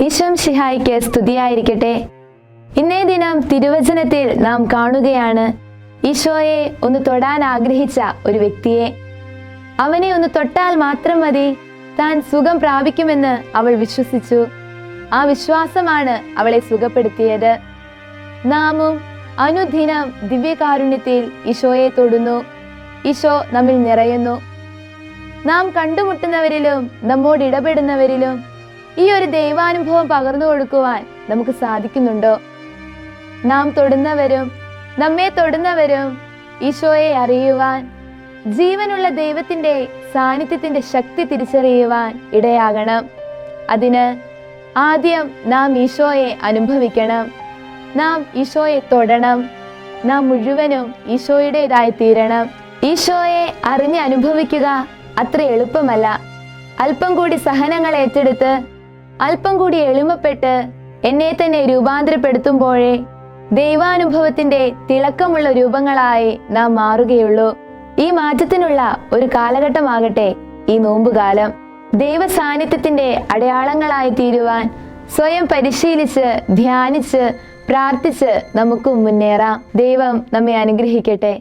ഈശോം ശിഹായിക്ക് സ്തുതിയായിരിക്കട്ടെ. ഇന്നേ ദിനം തിരുവചനത്തിൽ നാം കാണുകയാണ് ഈശോയെ ഒന്ന് തൊടാൻ ആഗ്രഹിച്ച ഒരു വ്യക്തിയെ. അവനെ ഒന്ന് തൊട്ടാൽ മാത്രം മതി താൻ സുഖം പ്രാപിക്കുമെന്ന് അവൾ വിശ്വസിച്ചു. ആ വിശ്വാസമാണ് അവളെ സുഖപ്പെടുത്തിയത്. നാമും അനുദിനം ദിവ്യകാരുണ്യത്തിൽ ഈശോയെ തൊടുന്നു. ഈശോ നമ്മിൽ നിറയുന്നു. നാം കണ്ടുമുട്ടുന്നവരിലും നമ്മോട് ഇടപെടുന്നവരിലും ഈ ഒരു ദൈവാനുഭവം പകർന്നു കൊടുക്കുവാൻ നമുക്ക് സാധിക്കുന്നുണ്ടോ? നാം തൊടുന്നവരും നമ്മെ തൊടുന്നവരും ഈശോയെ അറിയുവാൻ ജീവനുള്ള ദൈവത്തിന്റെ സാന്നിധ്യത്തിന്റെ ശക്തി തിരിച്ചറിയുവാൻ ഇടയാകണം. അതിന് ആദ്യം നാം ഈശോയെ അനുഭവിക്കണം. നാം ഈശോയെ തൊടണം. നാം മുഴുവനും ഈശോയുടേതായി തീരണം. ഈശോയെ അറിഞ്ഞ് അനുഭവിക്കുക അത്ര എളുപ്പമല്ല. അല്പം കൂടി സഹനങ്ങൾ ഏറ്റെടുത്ത് അല്പം കൂടി എളിമപ്പെട്ട് എന്നെ തന്നെ രൂപാന്തരപ്പെടുത്തുമ്പോഴേ ദൈവാനുഭവത്തിന്റെ തിളക്കമുള്ള രൂപങ്ങളായി നാം മാറുകയുള്ളൂ. ഈ മാറ്റത്തിനുള്ള ഒരു കാലഘട്ടമാകട്ടെ ഈ നോമ്പുകാലം. ദൈവ സാന്നിധ്യത്തിന്റെ അടയാളങ്ങളായി തീരുവാൻ സ്വയം പരിശീലിച്ച് ധ്യാനിച്ച് പ്രാർത്ഥിച്ച് നമുക്കും മുന്നേറാം. ദൈവം നമ്മെ അനുഗ്രഹിക്കട്ടെ.